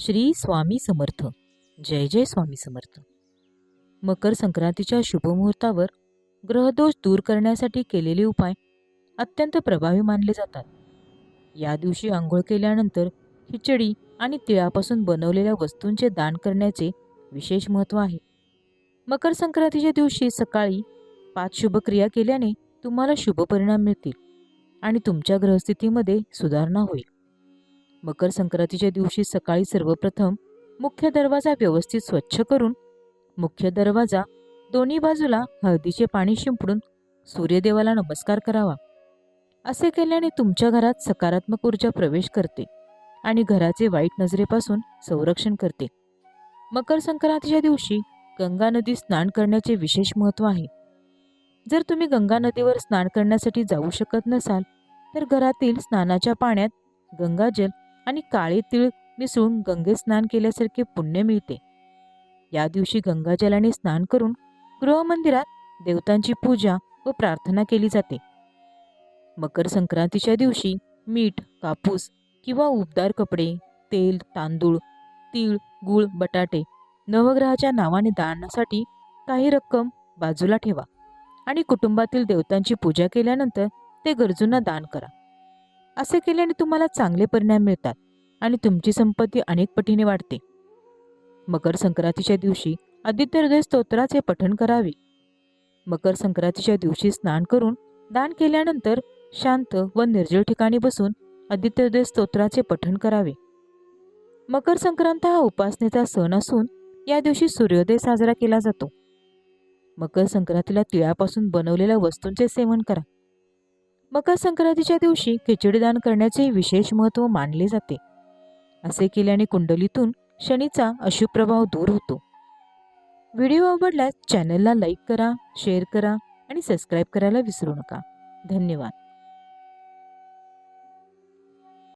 श्री स्वामी समर्थ. जय जय स्वामी समर्थ. मकर संक्रांतीच्या शुभमुहूर्तावर ग्रहदोष दूर करण्यासाठी केलेले उपाय अत्यंत प्रभावी मानले जातात. या दिवशी आंघोळ केल्यानंतर खिचडी आणि तिळापासून बनवलेल्या वस्तूंचे दान करण्याचे विशेष महत्त्व आहे. मकर संक्रांतीच्या दिवशी सकाळी पाच शुभक्रिया केल्याने तुम्हाला शुभ परिणाम मिळतील आणि तुमच्या ग्रहस्थितीमध्ये सुधारणा होईल. मकर संक्रांतीच्या दिवशी सकाळी सर्वप्रथम मुख्य दरवाजा व्यवस्थित स्वच्छ करून मुख्य दरवाजा दोन्ही बाजूला हळदीचे पाणी शिंपडून सूर्यदेवाला नमस्कार करावा. असे केल्याने तुमच्या घरात सकारात्मक ऊर्जा प्रवेश करते आणि घराचे वाईट नजरेपासून संरक्षण करते. मकर संक्रांतीच्या दिवशी गंगा नदी स्नान करण्याचे विशेष महत्त्व आहे. जर तुम्ही गंगा नदीवर स्नान करण्यासाठी जाऊ शकत नसाल तर घरातील स्नानाच्या पाण्यात गंगाजल आणि काळे तीळ मिसळून गंगेत स्नान केल्यासारखे पुण्य मिळते. या दिवशी गंगाजलाने स्नान करून गृहमंदिरात देवतांची पूजा व प्रार्थना केली जाते. मकर संक्रांतीच्या दिवशी मीठ कापूस किंवा उबदार कपडे तेल तांदूळ तीळ गूळ बटाटे नवग्रहाच्या नावाने दानासाठी काही रक्कम बाजूला ठेवा आणि कुटुंबातील देवतांची पूजा केल्यानंतर ते गरजूंना दान करा. असे केल्याने तुम्हाला चांगले परिणाम मिळतात. आणि तुमची संपत्ती अनेक पटीने वाढते. मकर संक्रांतीच्या दिवशी आदित्य हृदय स्तोत्राचे पठण करावे. मकर संक्रांतीच्या दिवशी स्नान करून दान केल्यानंतर शांत व निर्जळ ठिकाणी बसून आदित्य हृदय स्तोत्राचे पठण करावे. मकर संक्रांत हा उपासनेचा सण असून या दिवशी सूर्योदय साजरा केला जातो. मकर संक्रांतीला तिळापासून बनवलेल्या वस्तूंचे सेवन करा. मकर संक्रांतीच्या दिवशी खिचडी दान करण्याचे विशेष महत्त्व मानले जाते. असे केल्याने कुंडलीतून शनीचा अशुभ प्रभाव दूर होतो. व्हिडिओ आवडल्यास चॅनलला लाईक करा शेअर करा आणि सबस्क्राईब करायला विसरू नका. धन्यवाद.